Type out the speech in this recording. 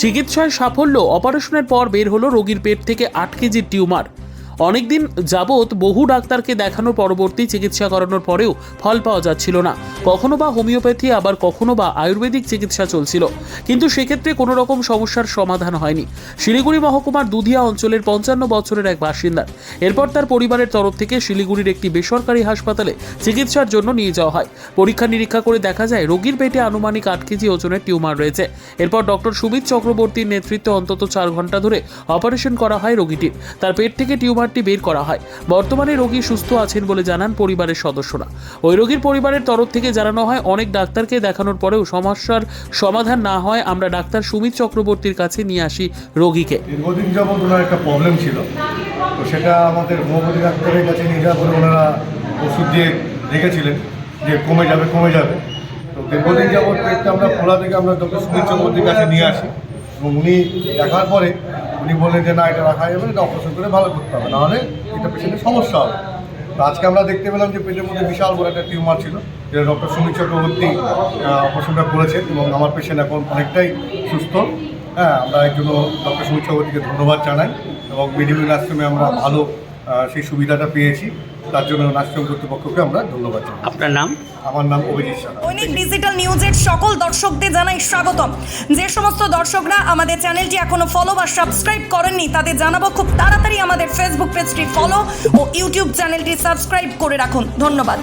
চিকিৎসায় সাফল্য অপারেশনের পর বের হলো রোগীর পেট থেকে আট কেজির টিউমার। অনেকদিন যাবৎ বহু ডাক্তারকে দেখানোর পরবর্তী চিকিৎসা করানোর পরেও ফল পাওয়া যাচ্ছিল না। কখনো বা হোমিওপ্যাথি, আবার কখনো বা আয়ুর্বেদিক চিকিৎসা চলছিল। কিন্তু সেক্ষেত্রে কোনো রকম সমস্যার সমাধান হয়নি। শিলিগুড়ি মহকুমার দুধিয়া অঞ্চলের পঞ্চান্ন বছরের এক বাসিন্দা। এরপর তার পরিবারের তরফ থেকে শিলিগুড়ির একটি বেসরকারি হাসপাতালে চিকিৎসার জন্য নিয়ে যাওয়া হয়। পরীক্ষা নিরীক্ষা করে দেখা যায়, রোগীর পেটে আনুমানিক আট কেজি ওজনের টিউমার রয়েছে। এরপর ডক্টর সুমিত চক্রবর্তীর নেতৃত্বে অন্তত চার ঘণ্টা ধরে অপারেশন করা হয় রোগীটির। তার পেট থেকে টিউমারটি বের করা হয়। বর্তমানে রোগী সুস্থ আছেন বলে জানান পরিবারের সদস্যরা। ওই রোগীর পরিবারের তরফ থেকে জানানো হয়, অনেক ডাক্তারকে দেখানোর পরেও সমস্যার সমাধান না হয়, আমরা ডাক্তার সুমিত চক্রবর্তীর কাছে নিয়ে আসি রোগীকে। দীর্ঘদিন যাবৎ ওনার একটা প্রবলেম ছিল। তো সেটা আমাদের হোমিওপ্যাথি ডাক্তারের কাছে নিয়ে যাওয়ার পরে ওনারা ওষুধ দিয়ে যে কমে যাবে কমে যাবে। তো দীর্ঘদিন আমরা খোলা থেকে আমরা ডক্টর সুনীল চক্রবর্তীর কাছে নিয়ে আসি। এবং উনি দেখার পরে উনি বললেন যে, না, এটা রাখা যাবে এটা অপারেশন করে ভালো করতে হবে, নাহলে এটা পেশেন্টের সমস্যা হবে। তো আজকে আমরা দেখতে পেলাম যে, পেটের মধ্যে বিশাল বড় একটা টিউমার ছিল, যেটা ডক্টর সুমিত চক্রবর্তী অপারেশনটা করেছেন এবং আমার পেশেন্ট এখন অনেকটাই সুস্থ। হ্যাঁ আমরা এর জন্য ডক্টর সুমিত চক্রবর্তীকে ধন্যবাদ জানাই এবং মেডিমিন আশ্রমে আমরা ভালো সেই সুবিধাটা পেয়েছি। তার জন্য নার্সিং কর্তৃপক্ষকে আমরা ধন্যবাদ জানাই। আপনার নাম? আমার নাম অভিজিৎ সাহা। দৈনিক ডিজিটাল নিউজের সকল দর্শকদের জানাই স্বাগতম। যে সমস্ত দর্শকরা আমাদের চ্যানেলটি এখনও ফলো বা সাবস্ক্রাইব করেননি তাদের জানাব খুব তাড়াতাড়ি আমাদের ফেসবুক পেজটি ফলো ও ইউটিউব চ্যানেলটি সাবস্ক্রাইব করে রাখুন। ধন্যবাদ।